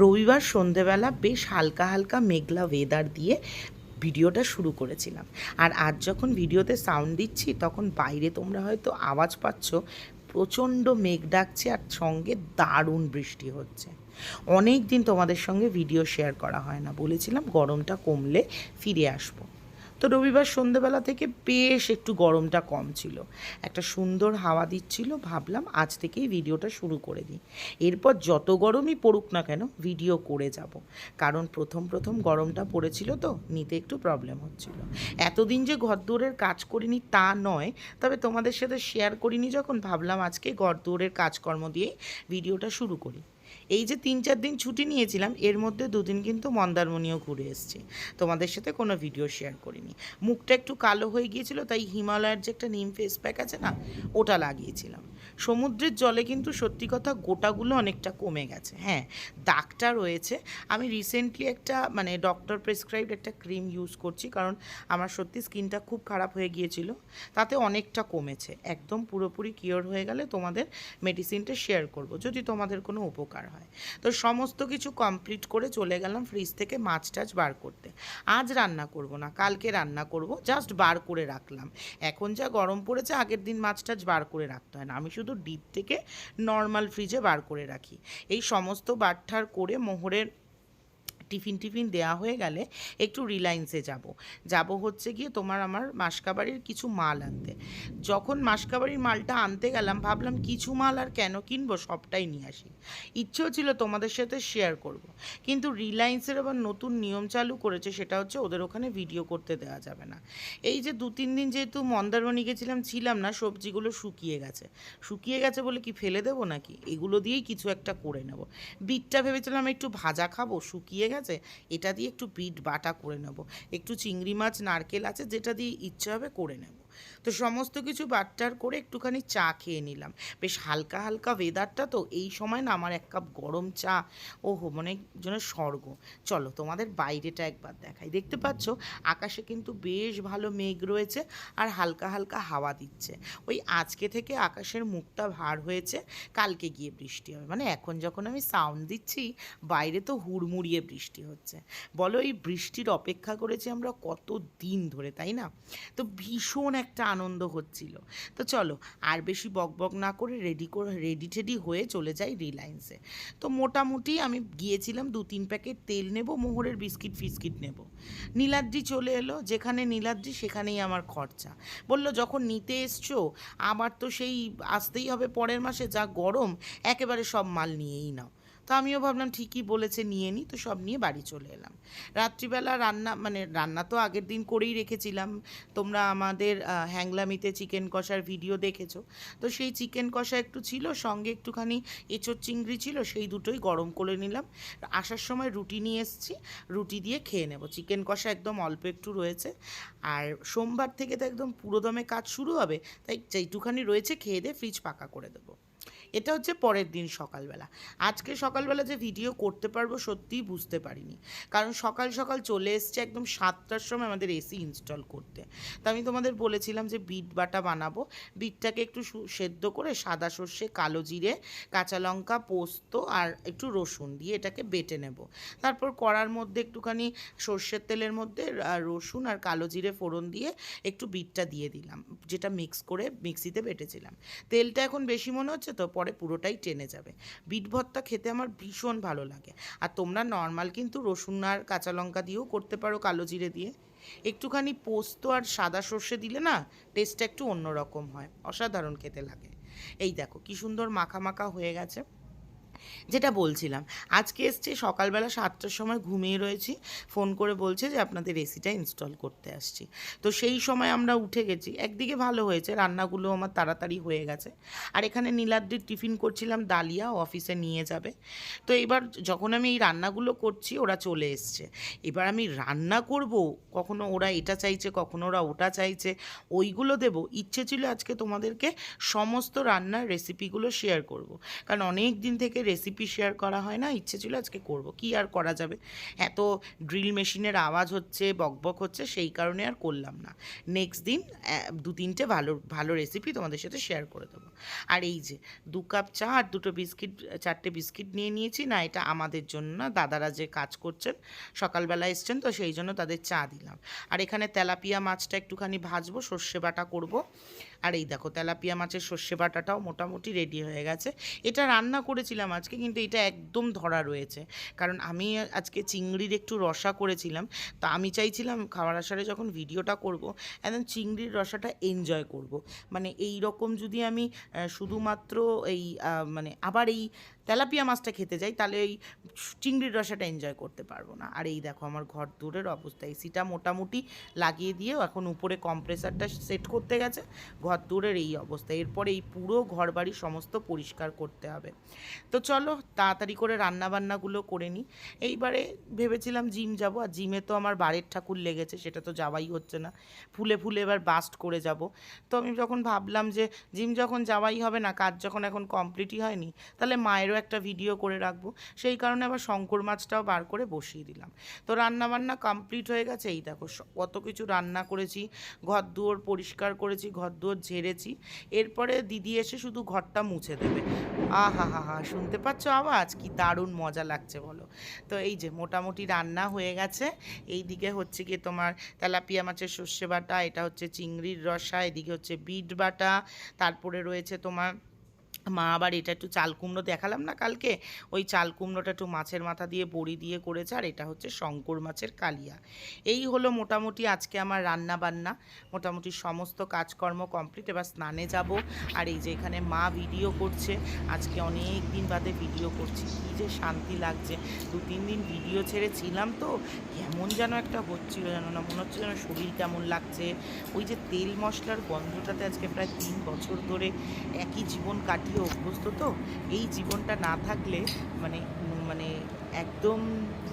রবিবার সন্ধেবেলা বেশ হালকা হালকা মেঘলা ওয়েদার দিয়ে ভিডিওটা শুরু করেছিলাম। আর আজ যখন ভিডিওতে সাউন্ড দিচ্ছি, তখন বাইরে তোমরা হয়তো আওয়াজ পাচ্ছ, প্রচণ্ড মেঘ ডাকছে আর সঙ্গে দারুণ বৃষ্টি হচ্ছে। অনেক দিন তোমাদের সঙ্গে ভিডিও শেয়ার করা হয় না। বলেছিলাম গরমটা কমলে ফিরে আসব। তো রবিবার সন্ধেবেলা থেকে বেশ একটু গরমটা কম ছিল। একটা সুন্দর হাওয়া দিচ্ছিল, ভাবলাম আজ থেকেই ভিডিওটা শুরু করে দিই। এরপর যত গরমই পড়ুক না কেন, ভিডিও করে যাব। কারণ প্রথম প্রথম গরমটা পড়েছিল তো, নিতে একটু প্রবলেম হচ্ছিল। এতদিন যে ঘরদৌড়ের কাজ করিনি তা নয়, তবে তোমাদের সাথে শেয়ার করিনি যখন, ভাবলাম আজকে ঘরদৌড়ের কাজকর্ম দিয়েই ভিডিওটা শুরু করি। এই যে তিন চার দিন ছুটি নিয়েছিলাম, এর মধ্যে দুদিন কিন্তু মন্দারমণিও ঘুরে এসেছি। তোমাদের সাথে কোনো ভিডিও শেয়ার করিনি। মুখটা একটু কালো হয়ে গিয়েছিল, তাই হিমালয়ের যে একটা নিম ফেস প্যাক আছে না, ওটা লাগিয়েছিলাম। সমুদ্রের জলে কিন্তু সত্যি কথা গোটাগুলো অনেকটা কমে গেছে। হ্যাঁ দাগটা রয়েছে। আমি রিসেন্টলি একটা মানে ডক্টর প্রেসক্রাইবড একটা ক্রিম ইউজ করছি, কারণ আমার সত্যি স্কিনটা খুব খারাপ হয়ে গিয়েছিল। তাতে অনেকটা কমেছে। একদম পুরোপুরি কিওর হয়ে গেলে তোমাদের মেডিসিনটা শেয়ার করব, যদি তোমাদের কোনো উপকার হয়। তো সমস্ত কিছু কমপ্লিট করে চলে গেলাম ফ্রিজ থেকে মাছ টাছ বার করতে। আজ রান্না করব না, কালকে রান্না করব জাস্ট বার করে রাখলাম। এখন যা গরম পড়েছে, আগের দিন মাছ টাছ বার করে রাখতে হয় না। আমি শুধু ডিপ থেকে নর্মাল ফ্রিজে বার করে রাখি। এই সমস্ত বারঠার করে মোহরের টিফিন টিফিন দেওয়া হয়ে গেলে একটু রিলায়েন্সে যাব। যাব হচ্ছে গিয়ে তোমার আমার মাসকাবাড়ির কিছু মাল আনতে। যখন মাসকাবাড়ির মালটা আনতে গেলাম, ভাবলাম কিছু মাল আর কেন কিনবো সবটাই নিয়ে আসি। ইচ্ছেও ছিল তোমাদের সাথে শেয়ার করব। কিন্তু রিলায়েন্সের আবার নতুন নিয়ম চালু করেছে, সেটা হচ্ছে ওদের ওখানে ভিডিও করতে দেওয়া যাবে না। এই যে দু তিন দিন যেহেতু মন্দারমণি গেছিলাম, ছিলাম না, সবজিগুলো শুকিয়ে গেছে। শুকিয়ে গেছে বলে কি ফেলে দেবো নাকি? এগুলো দিয়েই কিছু একটা করে নেব। বিটটা ভেবেছিলাম একটু ভাজা খাব, শুকিয়ে এটা দিয়ে একটু বিট বাটা করে নেব। একটু চিংড়ি মাছ, নারকেল আছে, যেটা দিয়ে ইচ্ছে হবে করে নেব। তো সমস্ত কিছু বাট্টার করে একটুখানি চা খেয়ে নিলাম। বেশ হালকা হালকা ওয়েদারটা তো এই সময় না আমার এক কাপ গরম চা, ওহো, মনে যেন স্বর্গ। চলো তোমাদের বাইরেটা একবার দেখাই। দেখতে পাচ্ছ, আকাশে কিন্তু বেশ ভালো মেঘ রয়েছে আর হালকা হালকা হাওয়া দিচ্ছে। ওই আজকে থেকে আকাশের মুখটা ভার হয়েছে, কালকে গিয়ে বৃষ্টি হবে। মানে এখন যখন আমি সাউন্ড দিচ্ছি, বাইরে তো হুড়মুড়িয়ে বৃষ্টি হচ্ছে। বলো, এই বৃষ্টির অপেক্ষা করেছি আমরা কত দিন ধরে, তাই না? তো ভীষণ একটা আনন্দ হচ্ছিল। তো চলো, আর বেশি বকবক না করে রেডি করে রেডি টেডি হয়ে চলে যাই রিলায়েন্সে তো মোটামুটি আমি গিয়েছিলাম দু তিন প্যাকেট তেল নেব, মোহরের বিস্কিট ফিস্কিট নেব। নীলাদ্রি চলে এলো, যেখানে নীলাদ্রি সেখানেই আমার খরচা। বলল, যখন নিতে এসছো, আবার তো সেই আসতেই হবে পরের মাসে, যা গরম, একেবারে সব মাল নিয়েই নাও। তো আমিও ভাবলাম ঠিকই বলেছে, নিয়ে নিই তো সব নিয়ে বাড়ি চলে এলাম। রাত্রিবেলা রান্না মানে রান্না তো আগের দিন করেই রেখেছিলাম। তোমরা আমাদের হ্যাংলামিতে চিকেন কষার ভিডিও দেখেছ। তো সেই চিকেন কষা একটু ছিল, সঙ্গে একটুখানি এঁচোর চিংড়ি ছিল, সেই দুটোই গরম করে নিলাম। আসার সময় রুটি নিয়ে এসেছি, রুটি দিয়ে খেয়ে নেব। চিকেন কষা একদম অল্প একটু রয়েছে। আর সোমবার থেকে তো একদম পুরোদমে কাজ শুরু হবে, তাই যেইটুখানি রয়েছে, খেয়ে দিয়ে ফ্রিজ পাকা করে দেবো। এটা হচ্ছে পরের দিন সকালবেলা। আজকে সকালবেলা যে ভিডিও করতে পারব সত্যিই বুঝতে পারিনি। কারণ সকাল সকাল চলে এসছে একদম সাতটার সময় আমাদের এসি ইনস্টল করতে। তা আমি তোমাদের বলেছিলাম যে বিট বাটা বানাবো। বিটটাকে একটু সেদ্ধ করে সাদা সর্ষে, কালো জিরে, কাঁচা লঙ্কা, পোস্ত আর একটু রসুন দিয়ে এটাকে বেটে নেব। তারপর কড়ার মধ্যে একটুখানি সর্ষের তেলের মধ্যে রসুন আর কালো জিরে ফোড়ন দিয়ে একটু বিটটা দিয়ে দিলাম। যেটা মিক্স করে মিক্সিতে বেটেছিলাম। তেলটা এখন বেশি মনে হচ্ছে তো? পরে পুরোটাই টেনে যাবে। বিট ভর্তা খেতে আমার ভীষণ ভালো লাগে। আর তোমরা নর্মাল কিন্তু রসুন আর কাঁচা লঙ্কা দিয়েও করতে পারো কালো জিরে দিয়ে। একটুখানি পোস্ত আর সাদা সর্ষে দিলে না টেস্টটা একটু অন্যরকম হয়। অসাধারণ খেতে লাগে। এই দেখো, কি সুন্দর মাখা মাখা হয়ে গেছে। যেটা বলছিলাম। আজকে এসছে সকালবেলা সাতটার সময় ঘুমিয়ে রয়েছি। ফোন করে বলছে যে আপনাদের এসিটা ইনস্টল করতে আসছি। তো সেই সময় আমরা উঠে গেছি। একদিকে ভালো হয়েছে, রান্নাগুলো আমার তাড়াতাড়ি হয়ে গেছে। আর এখানে নীলাদ্রির টিফিন করছিলাম, ডালিয়া অফিসে নিয়ে যাবে। তো এবার যখন আমি এই রান্নাগুলো করছি, ওরা চলে এসছে। এবার আমি রান্না করব? কখনো ওরা এটা চাইছে, কখনো ওরা ওটা চাইছে? ওইগুলো দেব। ইচ্ছে ছিল আজকে তোমাদেরকে সমস্ত রান্নার রেসিপিগুলো শেয়ার করব। কারণ অনেক দিন থেকে রেসিপি শেয়ার করা হয় না, ইচ্ছে ছিল আজকে করব, কি আর করা যাবে? এত ড্রিল মেশিনের আওয়াজ হচ্ছে, বকবক হচ্ছে, সেই কারণে আর করলাম না। নেক্সট দিন দু তিনটে ভালো ভালো রেসিপি তোমাদের সাথে শেয়ার করে দেবো। আর এই যে, দু কাপ চা আর দুটো বিস্কিট চারটে বিস্কিট নিয়ে নিয়েছি, না, এটা আমাদের জন্য না, দাদারা যে কাজ করছেন, সকালবেলা এসছেন, তো সেই জন্য তাদের চা দিলাম। আর এখানে তেলাপিয়া মাছটা একটুখানি ভাজবো, সর্ষে বাটা করব। আর এই দেখো তেলাপিয়া মাছের সর্ষে বাটাটাও মোটামুটি রেডি হয়ে গেছে। এটা রান্না করেছিলাম আজকে, কিন্তু এটা একদম ধরা রয়েছে। কারণ আমি আজকে চিংড়ির একটু রসা করেছিলাম, তা আমি চাইছিলাম খাওয়ার আসারে যখন ভিডিওটা করব একদম চিংড়ির রসাটা এনজয় করব। মানে এই রকম যদি আমি শুধুমাত্র এই মানে আবার এই তেলাপিয়া মাছটা খেতে যাই, তাহলে এই চিংড়ির রসাটা এনজয় করতে পারব না। আর এই দেখো আমার ঘর দূরের অবস্থা এসিটা মোটামুটি লাগিয়ে দিয়েও এখন উপরে কম্প্রেসারটা সেট করতে গেছে, ঘর দূরের এই অবস্থা। এরপরে এই পুরো ঘর বাড়ি সমস্ত পরিষ্কার করতে হবে। তো চলো, তাড়াতাড়ি করে রান্নাবান্নাগুলো করে নিই। এইবারে ভেবেছিলাম জিম যাব, আর জিমে তো আমার বাড়ির ঠাকুর লেগেছে, সেটা তো যাওয়াই হচ্ছে না। ফুলে ফুলে এবার বাস্ট করে যাব। তো আমি যখন ভাবলাম যে জিম যখন যাওয়াই হবে না, কাজ যখন এখন কমপ্লিটই হয়নি, তাহলে মায়েরও একটা ভিডিও করে রাখব। সেই কারণে আবার শঙ্কর মাছটাও বার করে বসিয়ে দিলাম। তো রান্না বান্না কমপ্লিট হয়ে গেছে। এই দেখো কত কিছু রান্না করেছি ঘর দুয়ার পরিষ্কার করেছি ঘর দুয়ার ঝেড়েছি। এরপরে দিদি এসে শুধু ঘরটা মুছে দেবে। আহা হা হা শুনতে পাচ্ছ আওয়াজ? কি দারুণ মজা লাগছে বলো। তো এই যে মোটামুটি রান্না হয়ে গেছে। এই দিকে হচ্ছে কি তোমার তেলাপিয়া মাছের সর্ষে বাটা, এটা হচ্ছে চিংড়ির রসা, এদিকে হচ্ছে বিট বাটা, তারপরে রয়েছে তোমার মা আবার এটা একটু চাল কুমড়ো দেখালাম না কালকে? ওই চাল কুমড়োটা একটু মাছের মাথা দিয়ে বড়ি দিয়ে করেছে আর এটা হচ্ছে শঙ্কর মাছের কালিয়া। এই হলো মোটামুটি আজকে আমার রান্না বান্না মোটামুটি সমস্ত কাজকর্ম কমপ্লিট। এবার স্নানে যাব। আর এই যে এখানে মা ভিডিও করছে। আজকে অনেক দিন বাদে ভিডিও করছি। কী যে শান্তি লাগছে। দু তিন দিন ভিডিও ছেড়েছিলাম তো। কেমন যেন একটা হচ্ছিল যেন না। মনে হচ্ছে যেন শরীর কেমন লাগছে। ওই যে তেল মশলার গন্ধটাতে আজকে প্রায় তিন বছর ধরে একই জীবন কাটিয়ে অভ্যস্ত তো। এই জীবনটা না থাকলে মানে মানে একদম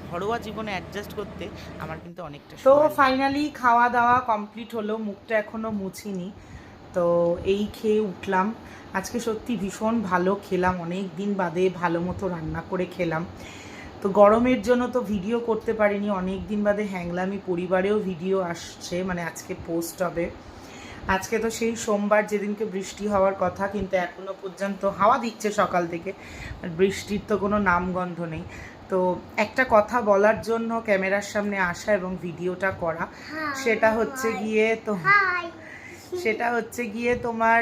ঘরোয়া জীবনে অ্যাডজাস্ট করতে আমার কিন্তু অনেকটা তো ফাইনালি খাওয়া দাওয়া কমপ্লিট হলো মুখটা এখনও মুছিনি। তো এই খেয়ে উঠলাম। আজকে সত্যি ভীষণ ভালো খেলাম অনেক দিন বাদে ভালো মতো রান্না করে খেলাম। তো গরমের জন্য তো ভিডিও করতে পারিনি অনেক দিন বাদে হ্যাংলামি পরিবারেও ভিডিও আসছে মানে আজকে পোস্ট হবে। আজকে তো সেই সোমবার যেদিনকে বৃষ্টি হওয়ার কথা কিন্তু এখনও পর্যন্ত হাওয়া দিচ্ছে সকাল থেকে। বৃষ্টির তো কোনো নামগন্ধ নেই। তো একটা কথা বলার জন্য ক্যামেরার সামনে আসা এবং ভিডিওটা করা সেটা হচ্ছে গিয়ে তো সেটা হচ্ছে গিয়ে তোমার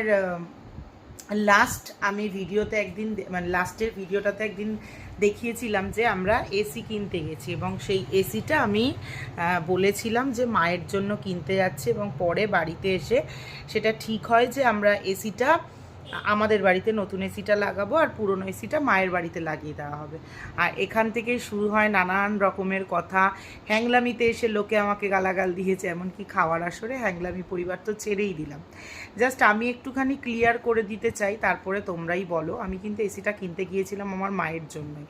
লাস্ট আমি ভিডিওতে একদিন মানে লাস্টের ভিডিওটাতে একদিন দেখিয়েছিলাম যে আমরা এসি কিনতে গেছি এবং সেই এসিটা আমি বলেছিলাম যে মায়ের জন্য কিনতে যাচ্ছি এবং পরে বাড়িতে এসে সেটা ঠিক হয় যে আমরা এসিটা আমাদের বাড়িতে নতুন এসিটা লাগাবো আর পুরনো এসিটা মায়ের বাড়িতে লাগিয়ে দেওয়া হবে। আর এখান থেকেই শুরু হয় নানান রকমের কথা। হ্যাংলামিতে এসে লোকে আমাকে গালাগাল দিয়েছে, এমনকি খাওয়ার আসরে হ্যাংলামি পরিবার তো ছেড়েই দিলাম। জাস্ট আমি একটুখানি ক্লিয়ার করে দিতে চাই, তারপরে তোমরাই বলো। আমি কিন্তু এসিটা কিনতে গিয়েছিলাম আমার মায়ের জন্যই।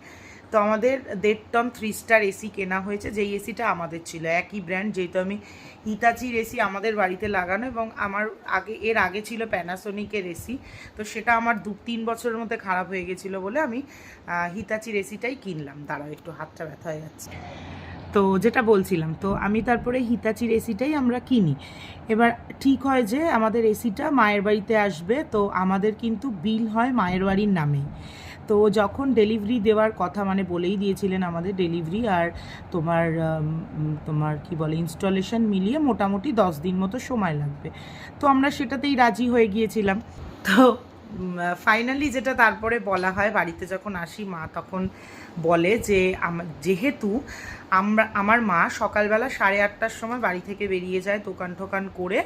তো আমাদের দেড় টন থ্রি স্টার এসি কেনা হয়েছে, যেই এসিটা আমাদের ছিল। একই ব্র্যান্ড যেহেতু আমি হিতাচির এসি আমাদের বাড়িতে লাগানো এবং আমার আগে, এর আগে ছিল প্যানাসোনিকের এসি তো সেটা আমার দু, তিন বছরের মধ্যে খারাপ হয়ে গেছিল বলে আমি হিতাচির এসিটাই কিনলাম। দাঁড়াও, একটু হাতটা ব্যথা হয়ে যাচ্ছে। তো যেটা বলছিলাম, তো আমি তারপরে হিতাচির এসিটাই আমরা কিনি। এবার ঠিক হয় যে আমাদের এসিটা মায়ের বাড়িতে আসবে, তো আমাদের কিন্তু বিল হয় মায়ের বাড়ির নামেই। তো যখন ডেলিভারি দেওয়ার কথা মানে বলেই দিয়েছিলেন আমাদের ডেলিভারি আর তোমার তোমার কি বলে ইনস্টলেশন মিলিয়ে মোটামুটি দশ দিন মতো সময় লাগবে। তো আমরা সেটাতেই রাজি হয়ে গিয়েছিলাম। তো ফাইনালি যেটা তারপরে বলা হয়, বাড়িতে যখন আসি মা তখন বলে যে যেহেতু আমরা, আমার মা সকালবেলা সাড়ে আটটার সময় বাড়ি থেকে বেরিয়ে যায় দোকান টোকান করে।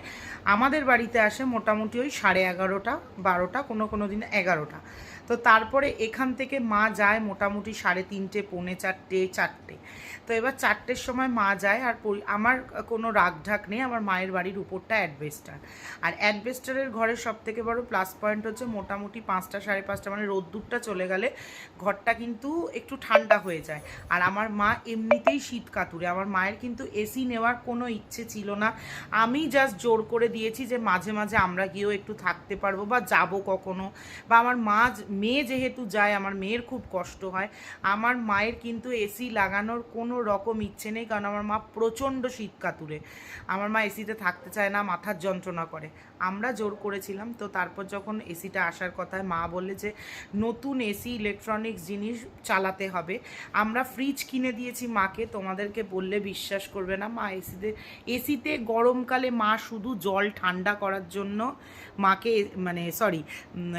আমাদের বাড়িতে আসে মোটামুটি ওই সাড়ে এগারোটা, বারোটা, কোনো কোনো দিন এগারোটা। তো তারপরে এখান থেকে মা যায় মোটামুটি সাড়ে তিনটে, পৌনে চারটে চারটে। তো এবার চারটের সময় মা যায় আর আমার কোনো রাগ ঢাক নেই, আমার মায়ের বাড়ির উপরটা অ্যাডভেস্টার। আর অ্যাডভেস্টারের ঘরের সব থেকে বড় প্লাস পয়েন্ট হচ্ছে মোটামুটি পাঁচটা, সাড়ে পাঁচটা মানে রোদ্দুরটা চলে গেলে ঘরটা কিন্তু একটু ঠান্ডা হয়ে যায়। আর আমার মা এমনিতেই এতটাই শীত কাতুরে। আমার মায়ের কিন্তু এসি নেওয়ার কোনো ইচ্ছে ছিল না। আমি জাস্ট জোর করে দিয়েছি যে মাঝে মাঝে আমরা গিয়েও একটু থাকতে পারব বা যাব কখনো। বা আমার মা মেয়ে যেহেতু যায়, আমার মেয়ের খুব কষ্ট হয়। আমার মায়ের কিন্তু এসি লাগানোর কোনো রকম ইচ্ছে নেই, কারণ আমার মা প্রচণ্ড শীত কাতুরে। আমার মা এসিতে থাকতে চায় না, মাথার যন্ত্রণা করে। আমরা জোর করেছিলাম। তো তারপর যখন এসিটা আসার কথায় মা বললে যে, নতুন এসি ইলেকট্রনিক্স জিনিস চালাতে হবে। আমরা ফ্রিজ কিনে দিয়েছি মাকে, তোমাদেরকে বললে বিশ্বাস করবে না। মা এসিতে এসিতে গরমকালে মা শুধু জল ঠান্ডা করার জন্য মাকে মানে সরি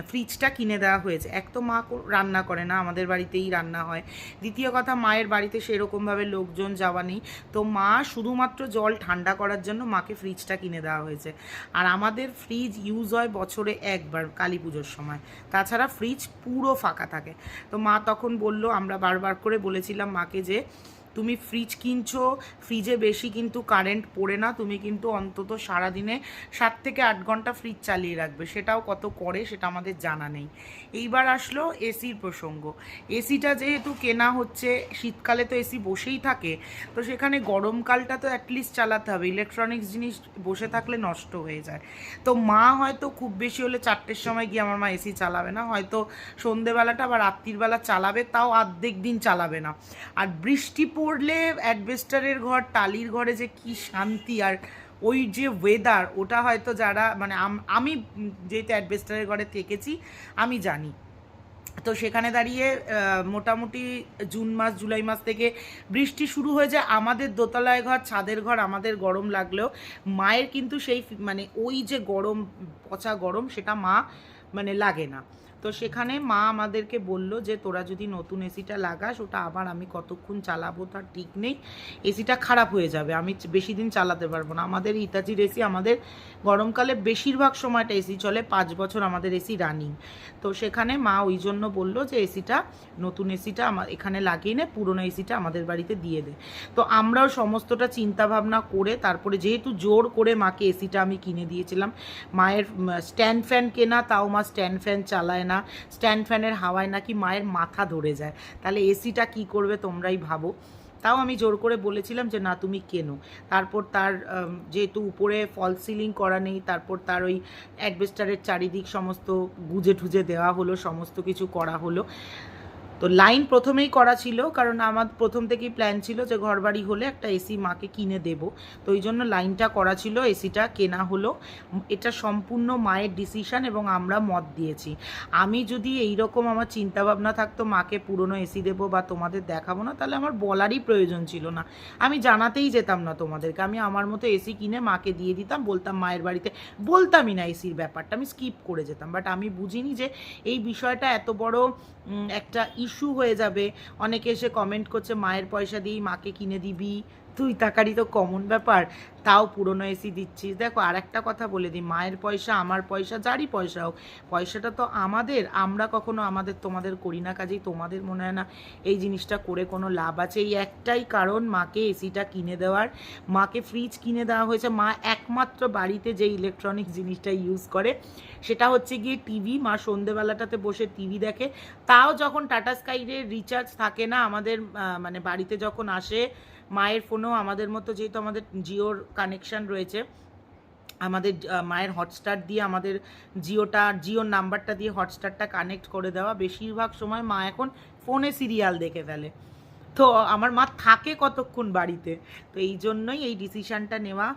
ফ্রিজটা কিনে দেওয়া হয়েছে। এক তো মা রান্না করে না, আমাদের বাড়িতেই রান্না হয়। দ্বিতীয় কথা, মায়ের বাড়িতে সেরকমভাবে লোকজন যাওয়া নেই। তো মা শুধুমাত্র জল ঠান্ডা করার জন্য মাকে ফ্রিজটা কিনে দেওয়া হয়েছে। আর আমাদের ফ্রিজ ইউজ হয় বছরে একবার কালী পুজোর সময়। তাছাড়া ফ্রিজ পুরো ফাঁকা থাকে। তো মা তখন বলল, আমরা বারবার করে বলেছিলাম মাকে যে তুমি ফ্রিজ কিনছো ফ্রিজে বেশি কিন্তু কারেন্ট পড়ে না, তুমি কিন্তু অন্তত সারাদিনে সাত থেকে আট ঘণ্টা ফ্রিজ চালিয়ে রাখবে। সেটাও কত করে সেটা আমাদের জানা নেই। এইবার আসলো এসির প্রসঙ্গ। এসিটা যেহেতু কেনা হচ্ছে, শীতকালে তো এসি বসেই থাকে, তো সেখানে গরমকালটা তো অ্যাটলিস্ট চালাতে হবে। ইলেকট্রনিক্স জিনিস বসে থাকলে নষ্ট হয়ে যায়। তো মা হয়তো খুব বেশি হলে চারটের সময় গিয়ে আমার মা এসি চালাবে না, হয়তো সন্ধেবেলাটা বা রাত্রিবেলা চালাবে, তাও অর্ধেক দিন চালাবে না। আর বৃষ্টি পড়লে অ্যাডভেস্টারের ঘর, টালির ঘরে যে কি শান্তি আর ওই যে ওয়েদার ওটা হয়তো যারা মানে আমি যেহেতু অ্যাডভেস্টারের ঘরে থেকেছি, আমি জানি। তো সেখানে দাঁড়িয়ে মোটামুটি জুন মাস, জুলাই মাস থেকে বৃষ্টি শুরু হয়ে যায় আমাদের দোতলায় ঘর, ছাদের ঘর, আমাদের গরম লাগলেও মায়ের কিন্তু সেই মানে ওই যে গরম, পচা গরম, সেটা মা মানে লাগে না। তো সেখানে মা আমাদেরকে বলল যে, তোরা যদি নতুন এসিটা লাগাস, ওটা আবার আমি কতক্ষণ চালাবো তার ঠিক নেই। এসিটা খারাপ হয়ে যাবে, আমি বেশি দিন চালাতে পারব না। আমাদের ইতাচির এসি আমাদের গরমকালে বেশিরভাগ সময়টা এসি চলে, পাঁচ বছর আমাদের এসি রানিং। তো সেখানে মা ওই জন্য বলল যে, এসিটা, নতুন এসিটা আমার এখানে লাগিয়ে নে, পুরনো এসিটা আমাদের বাড়িতে দিয়ে দে। তো আমরাও সমস্তটা চিন্তা ভাবনা করে, তারপরে যেহেতু জোর করে মাকে এসিটা আমি কিনে দিয়েছিলাম, মায়ের স্ট্যান্ড ফ্যান কেনা, তাও মা স্ট্যান্ড ফ্যান চালায় না। স্ট্যান্ড ফ্যানের হাওয়ায় নাকি মায়ের মাথা ধরে যায়। তাহলে এসিটা কি করবে তোমরাই ভাবো। তাও আমি জোর করে বলেছিলাম যে, না, তুমি কেনো। তারপর তার যেহেতু উপরে ফল সিলিং করা নেই, তারপর তার ওই অ্যাডভেস্টারের চারিদিক সমস্ত গুজে ঠুজে দেওয়া হলো, সমস্ত কিছু করা হলো। তো লাইন প্রথমেই করা ছিল, কারণ আমার প্রথম থেকেই প্ল্যান ছিল যে ঘরবাড়ি হলে একটা এসি মাকে কিনে দেব। তো ওই জন্য লাইনটা করা ছিল এসিটা কেনা হলো। এটা সম্পূর্ণ মায়ের ডিসিশন এবং আমরা মত দিয়েছি। আমি যদি এই রকম আমার চিন্তাভাবনা থাকতো, মাকে পুরনো এসি দেবো বা তোমাদের দেখাবো না, তাহলে আমার বলারই প্রয়োজন ছিল না। আমি জানাতেই যেতাম না তোমাদেরকে, আমি আমার মতো এসি কিনে মাকে দিয়ে দিতাম, বলতাম মায়ের বাড়িতে, বলতামই না এসির ব্যাপারটা, আমি স্কিপ করে যেতাম। বাট আমি বুঝিনি যে এই বিষয়টা এত বড় একটা ইস্যু হয়ে যাবে। অনেকে এসে কমেন্ট করছে মায়ের পয়সা দিয়েই মাকে কিনে দিবি। তুই টাকারই তো কমন ব্যাপার, তাও পুরনো এসি দিচ্ছিস। দেখো আর একটা কথা বলে দিই, মায়ের পয়সা, আমার পয়সা, যারই পয়সা হোক, পয়সাটা তো আমাদের, আমরা কখনো আমাদের, তোমাদের করি না কাজেই তোমাদের মনে হয় না। এই জিনিসটা করে কোনো লাভ আছে। এই একটাই কারণ, মাকে এসিটা কিনে দেওয়ার, মাকে ফ্রিজ কিনে দেওয়া হয়েছে। মা একমাত্র বাড়িতে যে ইলেকট্রনিক জিনিসটা ইউজ করে, সেটা হচ্ছে গিয়ে টিভি মা সন্ধেবেলাটাতে বসে টিভি দেখে। তাও যখন টাটা স্কাইয়ের রিচার্জ থাকে না, আমাদের মানে বাড়িতে যখন আসে মায়ের ফোনেও আমাদের মতো যেহেতু আমাদের জিওর কানেকশন রয়েছে, আমাদের মায়ের হটস্টার দিয়ে আমাদের জিওটা, জিওর নাম্বারটা দিয়ে হটস্টারটা কানেক্ট করে দেওয়া। বেশিরভাগ সময় মা এখন ফোনে সিরিয়াল দেখে ফেলে। তো আমার মা থাকে কতক্ষণ বাড়িতে। তো এই জন্যই এই ডিসিশানটা নেওয়া।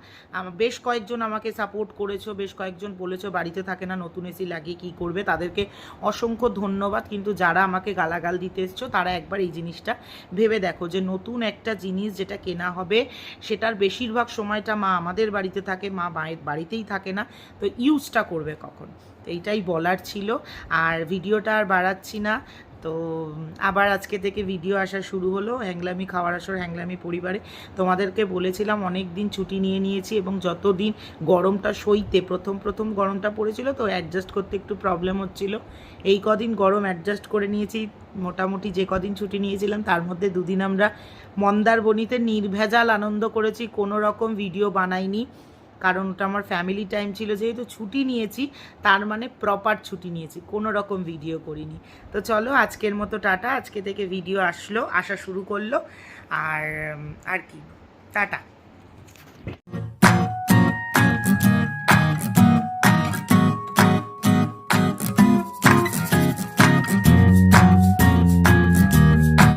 বেশ কয়েকজন আমাকে সাপোর্ট করেছ, বেশ কয়েকজন বলেছ বাড়িতে থাকে না, নতুন এসি লাগিয়ে কী করবে? তাদেরকে অসংখ্য ধন্যবাদ। কিন্তু যারা আমাকে গালাগাল দিতে এসছো, তারা একবার এই জিনিসটা ভেবে দেখো যে নতুন একটা জিনিস যেটা কেনা হবে, সেটার বেশিরভাগ সময়টা মা আমাদের বাড়িতে থাকে, মা বাড়িতেই থাকে না। তো ইউজটা করবে কখন? এইটাই বলার ছিল। আর ভিডিওটা আর বাড়াচ্ছি না। তো আবার আজকে থেকে ভিডিও আসা শুরু হলো, হ্যাংলামি খাওয়ার আসর, হ্যাংলামি পরিবারে। তোমাদেরকে বলেছিলাম অনেক দিন ছুটি নিয়ে নিয়েছি এবং যতদিন গরমটা সইতে, প্রথম প্রথম গরমটা পড়েছিল তো অ্যাডজাস্ট করতে একটু প্রবলেম হচ্ছিল। এই কদিন গরম অ্যাডজাস্ট করে নিয়েছি, মোটামুটি যে কদিন ছুটি নিয়েছিলাম, তার মধ্যে দুদিন আমরা মন্দারবনিতে নির্ভেজাল আনন্দ করেছি, কোনো রকম ভিডিও বানাইনি। কারণ ওটা আমার ফ্যামিলি টাইম ছিল, যেহেতু ছুটি নিয়েছি, তার মানে প্রপার ছুটি নিয়েছি, কোনো রকম ভিডিও করিনি। তো চলো, আজকের মতো টাটা, আজকে থেকে ভিডিও আসলো, আসা শুরু করল, আর আর কি, টাটা।